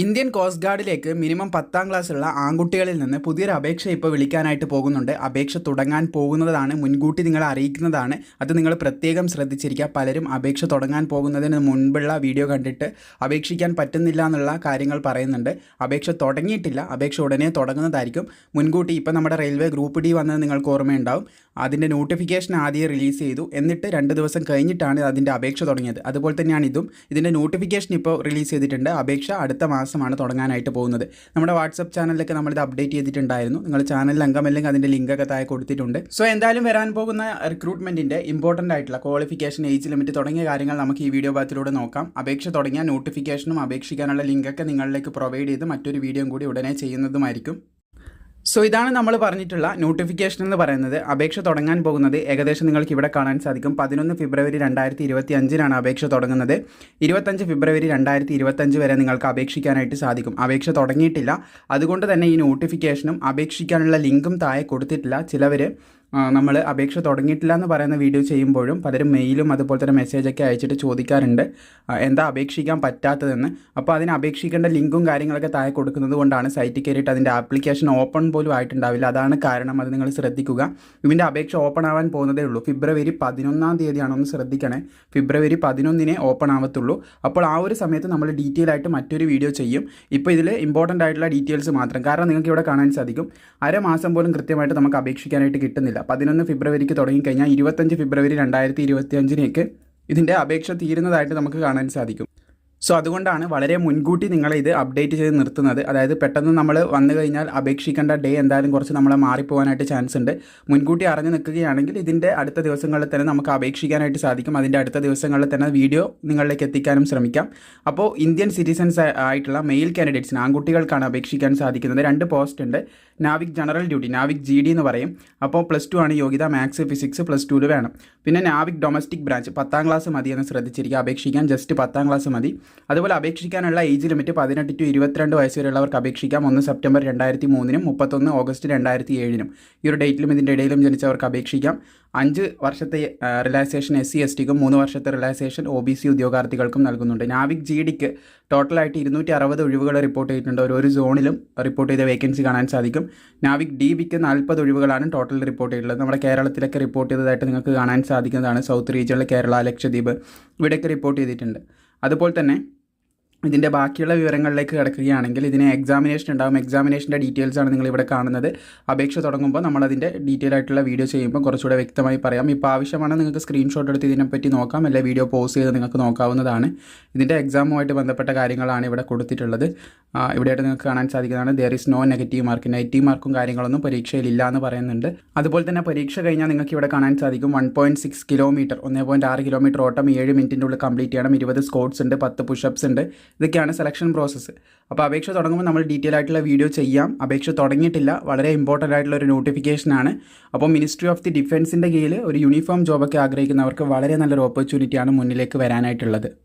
Indian coast ഗാർഡിലേക്ക് minimum പത്താം ക്ലാസ്സുള്ള ആൺകുട്ടികളിൽ നിന്ന് പുതിയൊരു അപേക്ഷ ഇപ്പോൾ വിളിക്കാനായിട്ട് പോകുന്നുണ്ട്. അപേക്ഷ തുടങ്ങാൻ പോകുന്നതാണ് മുൻകൂട്ടി നിങ്ങളെ അറിയിക്കുന്നതാണ്. അത് നിങ്ങൾ പ്രത്യേകം ശ്രദ്ധിച്ചിരിക്കുക. പലരും അപേക്ഷ തുടങ്ങാൻ പോകുന്നതിന് മുൻപുള്ള വീഡിയോ കണ്ടിട്ട് അപേക്ഷിക്കാൻ പറ്റുന്നില്ല എന്നുള്ള കാര്യങ്ങൾ പറയുന്നുണ്ട്. അപേക്ഷ തുടങ്ങിയിട്ടില്ല. അപേക്ഷ ഉടനെ തുടങ്ങുന്നതായിരിക്കും. മുൻകൂട്ടി ഇപ്പോൾ നമ്മുടെ റെയിൽവേ ഗ്രൂപ്പ് ഡി വന്നത് നിങ്ങൾക്ക് ഓർമ്മയുണ്ടാവും. അതിന്റെ നോട്ടിഫിക്കേഷൻ ആദ്യം റിലീസ് ചെയ്തു. എന്നിട്ട് രണ്ട് ദിവസം കഴിഞ്ഞിട്ടാണ് അതിന്റെ അപേക്ഷ തുടങ്ങിയത്. അതുപോലെ തന്നെയാണ് ഇതും. ഇതിന്റെ നോട്ടിഫിക്കേഷൻ ഇപ്പോൾ റിലീസ് ചെയ്തിട്ടുണ്ട്. അപേക്ഷ അടുത്ത മാസമാണ് തുടങ്ങാനായിട്ട് പോകുന്നത്. നമ്മുടെ വാട്സപ്പ് ചാനലിലൊക്കെ നമ്മളിത് അപ്ഡേറ്റ് ചെയ്തിട്ടുണ്ടായിരുന്നു. നിങ്ങൾ ചാനലിൽ അംഗമല്ലെങ്കിൽ അതിന്റെ ലിങ്കൊക്കെ താഴെ കൊടുത്തിട്ടുണ്ട്. സോ എന്തായാലും വരാൻ പോകുന്ന റിക്രൂട്ട്മെന്റിന്റെ ഇമ്പോർട്ടന്റ് ആയിട്ടുള്ള ക്വാളിഫിക്കേഷൻ ഏജ് ലിമിറ്റ് തുടങ്ങിയ കാര്യങ്ങൾ നമുക്ക് ഈ വീഡിയോ ഭാഗത്തിലൂടെ നോക്കാം. അപേക്ഷ തുടങ്ങിയ നോട്ടിഫിക്കേഷനും അപേക്ഷിക്കാനുള്ള ലിങ്കൊക്കെ നിങ്ങളിലേക്ക് പ്രൊവൈഡ് ചെയ്ത് മറ്റൊരു വീഡിയോ കൂടി ഉടനെ ചെയ്യുന്നതുമായിരിക്കും. സോ ഇതാണ് നമ്മൾ പറഞ്ഞിട്ടുള്ള നോട്ടിഫിക്കേഷൻ എന്ന് പറയുന്നത്. അപേക്ഷ തുടങ്ങാൻ പോകുന്നത് ഏകദേശം നിങ്ങൾക്ക് ഇവിടെ കാണാൻ സാധിക്കും. പതിനൊന്ന് ഫെബ്രുവരി രണ്ടായിരത്തി ഇരുപത്തി അഞ്ചിനാണ് അപേക്ഷ തുടങ്ങുന്നത്. ഇരുപത്തഞ്ച് ഫെബ്രുവരി രണ്ടായിരത്തി ഇരുപത്തഞ്ച് വരെ നിങ്ങൾക്ക് അപേക്ഷിക്കാനായിട്ട് സാധിക്കും. അപേക്ഷ തുടങ്ങിയിട്ടില്ല. അതുകൊണ്ട് തന്നെ ഈ നോട്ടിഫിക്കേഷനും അപേക്ഷിക്കാനുള്ള ലിങ്കും താഴെ കൊടുത്തിട്ടില്ല. ചിലവർ നമ്മൾ അപേക്ഷ തുടങ്ങിയിട്ടില്ല എന്ന് പറയുന്ന വീഡിയോ ചെയ്യുമ്പോഴും പലരും മെയിലും അതുപോലെ തന്നെ മെസ്സേജൊക്കെ അയച്ചിട്ട് ചോദിക്കാറുണ്ട്. എന്താ അപേക്ഷിക്കാൻ പറ്റാത്തതെന്ന്. അപ്പോൾ അതിന് അപേക്ഷിക്കേണ്ട ലിങ്കും കാര്യങ്ങളൊക്കെ താഴെ കൊടുക്കുന്നത് കൊണ്ടാണ് സൈറ്റിൽ കയറിയിട്ട് അതിന്റെ ആപ്ലിക്കേഷൻ ഓപ്പൺ പോലും ആയിട്ടുണ്ടാവില്ല. അതാണ് കാരണം അത് നിങ്ങൾ ശ്രദ്ധിക്കുക. ഇതിന്റെ അപേക്ഷ ഓപ്പൺ ആവാൻ പോകുന്നതേ ഉള്ളൂ. ഫെബ്രുവരി പതിനൊന്നാം തീയതിയാണ് ഒന്ന് ശ്രദ്ധിക്കണേ. ഫെബ്രുവരി പതിനൊന്നിനെ ഓപ്പൺ ആവത്തുള്ളൂ. അപ്പോൾ ആ ഒരു സമയത്ത് നമ്മൾ ഡീറ്റെയിൽ ആയിട്ട് മറ്റൊരു വീഡിയോ ചെയ്യും. ഇപ്പോൾ ഇതിൽ ഇമ്പോർട്ടന്റ് ആയിട്ടുള്ള ഡീറ്റെയിൽസ് മാത്രം. കാരണം നിങ്ങൾക്ക് ഇവിടെ കാണാൻ സാധിക്കും. അരമാസം പോലും കൃത്യമായിട്ട് നമുക്ക് അപേക്ഷിക്കാനായിട്ട് കിട്ടുന്നില്ല. പതിനൊന്ന് ഫെബ്രുവരിക്ക് തുടങ്ങിക്കഴിഞ്ഞാൽ ഇരുപത്തഞ്ച് ഫെബ്രുവരി രണ്ടായിരത്തി ഇരുപത്തി അഞ്ചിനേക്ക് ഇതിന്റെ അപേക്ഷ തീരുന്നതായിട്ട് നമുക്ക് കാണാൻ സാധിക്കും. സോ അതുകൊണ്ടാണ് വളരെ മുൻകൂട്ടി നിങ്ങളെ ഇത് അപ്ഡേറ്റ് ചെയ്ത് നിർത്തുന്നത്. അതായത് പെട്ടെന്ന് നമ്മൾ വന്നു കഴിഞ്ഞാൽ അപേക്ഷിക്കേണ്ട ഡേ എന്തായാലും കുറച്ച് നമ്മളെ മാറിപ്പോകാനായിട്ട് ചാൻസ് ഉണ്ട്. മുൻകൂട്ടി അറിഞ്ഞു നിൽക്കുകയാണെങ്കിൽ ഇതിന്റെ അടുത്ത ദിവസങ്ങളിൽ തന്നെ നമുക്ക് അപേക്ഷിക്കാനായിട്ട് സാധിക്കും. അതിന്റെ അടുത്ത ദിവസങ്ങളിൽ തന്നെ വീഡിയോ നിങ്ങളിലേക്ക് എത്തിക്കാനും ശ്രമിക്കാം. അപ്പോൾ ഇന്ത്യൻ സിറ്റിസൻസ് ആയിട്ടുള്ള മെയിൽ കാൻഡിഡേറ്റ്സിന് ആൺകുട്ടികൾക്കാണ് അപേക്ഷിക്കാൻ സാധിക്കുന്നത്. രണ്ട് പോസ്റ്റ് ഉണ്ട്. Navik general duty Navik G D എന്ന് പറയും. അപ്പോൾ പ്ലസ് ടു ആണ് യോഗ്യത. മാത്സ് ഫിസിക്സ് പ്ലസ് ടുവിൽ വേണം. പിന്നെ നാവിക് ഡൊമസ്റ്റിക് ബ്രാഞ്ച് പത്താം ക്ലാസ് മതി എന്ന് ശ്രദ്ധിച്ചിരിക്കുക. അപേക്ഷിക്കാൻ ജസ്റ്റ് പത്താം ക്ലാസ് മതി. അതുപോലെ അപേക്ഷിക്കാനുള്ള ഏജ് ലിമിറ്റ് പതിനെട്ട് ടു ഇരുപത്തിരണ്ട് വയസ്സ് വരെയുള്ളവർക്ക് അപേക്ഷിക്കാം. ഒന്ന് സെപ്റ്റംബർ രണ്ടായിരത്തി മൂന്നിനും മുപ്പത്തൊന്ന് ഓഗസ്റ്റ് രണ്ടായിരത്തി ഏഴിനും ഈ ഒരു ഡേറ്റിലും ഇതിന്റെ ഇടയിലും ജനിച്ചവർക്ക് അപേക്ഷിക്കാം. അഞ്ച് വർഷത്തെ റിലാക്സേഷൻ എസ് സി എസ് ടിക്കും മൂന്ന് വർഷത്തെ റിലാക്സേഷൻ ഒ ബി സി ഉദ്യോഗാർത്ഥികൾക്കും നൽകുന്നുണ്ട്. നാവിക് ജി ഡിക്ക് ടോട്ടലായിട്ട് ഇരുന്നൂറ്റി അറുപത് ഒഴിവുകൾ റിപ്പോർട്ട് ചെയ്തിട്ടുണ്ട്. ഓരോ സോണിലും റിപ്പോർട്ട് ചെയ്ത വേക്കൻസി കാണാൻ സാധിക്കും. നാവിക് ഡി ബിക്ക് നാൽപ്പത് ഒഴിവുകളാണ് ടോട്ടൽ റിപ്പോർട്ട് ചെയ്തിട്ടുള്ളത്. നമ്മുടെ കേരളത്തിലൊക്കെ റിപ്പോർട്ട് ചെയ്തതായിട്ട് നിങ്ങൾക്ക് കാണാൻ സാധിക്കുന്നതാണ്. സൗത്ത് റീജിയണിൽ കേരള ലക്ഷദ്വീപ് ഇവിടെയൊക്കെ റിപ്പോർട്ട് ചെയ്തിട്ടുണ്ട്. അതുപോലെ തന്നെ ഇതിന്റെ ബാക്കിയുള്ള വിവരങ്ങളിലേക്ക് കിടക്കുകയാണെങ്കിൽ ഇതിന് എക്സാമിനേഷൻ ഉണ്ടാകും എക്സാമിനേഷന്റെ ഡീറ്റെയിൽസ് ആണ് നിങ്ങൾ ഇവിടെ കാണുന്നത്. അപേക്ഷ തുടങ്ങുമ്പോൾ നമ്മളതിന്റെ ഡീറ്റെയിൽ ആയിട്ടുള്ള വീഡിയോ ചെയ്യുമ്പോൾ കുറച്ചുകൂടെ വ്യക്തമായി പറയാം. ഇപ്പോൾ ആവശ്യമാണ് നിങ്ങൾക്ക് സ്ക്രീൻഷോട്ട് എടുത്ത് ഇതിനെപ്പറ്റി നോക്കാം. അല്ലെങ്കിൽ വീഡിയോ പോസ് ചെയ്ത് നിങ്ങൾക്ക് നോക്കാവുന്നതാണ്. ഇതിന്റെ എക്സാമുമായിട്ട് ബന്ധപ്പെട്ട കാര്യങ്ങളാണ് ഇവിടെ കൊടുത്തിട്ടുള്ളത്. ഇവിടെയായിട്ട് നിങ്ങൾക്ക് കാണാൻ സാധിക്കുന്നതാണ്. There is no negative mark negative മാർക്കും കാര്യങ്ങളൊന്നും പരീക്ഷയിൽ ഇല്ല എന്ന് പറയുന്നുണ്ട്. അതുപോലെ തന്നെ പരീക്ഷ കഴിഞ്ഞാൽ നിങ്ങൾക്ക് ഇവിടെ കാണാൻ സാധിക്കും. വൺ പോയിന്റ് സിക്സ് കിലോമീറ്റർ ഒന്നേ പോയിന്റ് ആറ് കിലോമീറ്റർ ഓട്ടം ഏഴ് മിനിറ്റിന്റെ ഉള്ളിൽ കംപ്ലീറ്റ് ചെയ്യണം. ഇരുപത് സ്കോട്ട്സ് ഉണ്ട് പത്ത് പുഷപ്സ് ഉണ്ട്. ഇതൊക്കെയാണ് സെലക്ഷൻ പ്രോസസ്സ് അപ്പോൾ അപേക്ഷ തുടങ്ങുമ്പോൾ നമ്മൾ ഡീറ്റെയിൽ ആയിട്ടുള്ള വീഡിയോ ചെയ്യാം. അപേക്ഷ തുടങ്ങിയിട്ടില്ല. വളരെ ഇമ്പോർട്ടന്റ് ആയിട്ടുള്ള ഒരു നോട്ടിഫിക്കേഷനാണ് അപ്പോൾ മിനിസ്ട്രി ഓഫ് ദി ഡിഫൻസിന്റെ കീഴിൽ ഒരു യൂണിഫോം ജോബൊക്കെ ആഗ്രഹിക്കുന്നവർക്ക് വളരെ നല്ലൊരു ഓപ്പർച്യൂണിറ്റിയാണ് മുന്നിലേക്ക് വരാനായിട്ടുള്ളത്.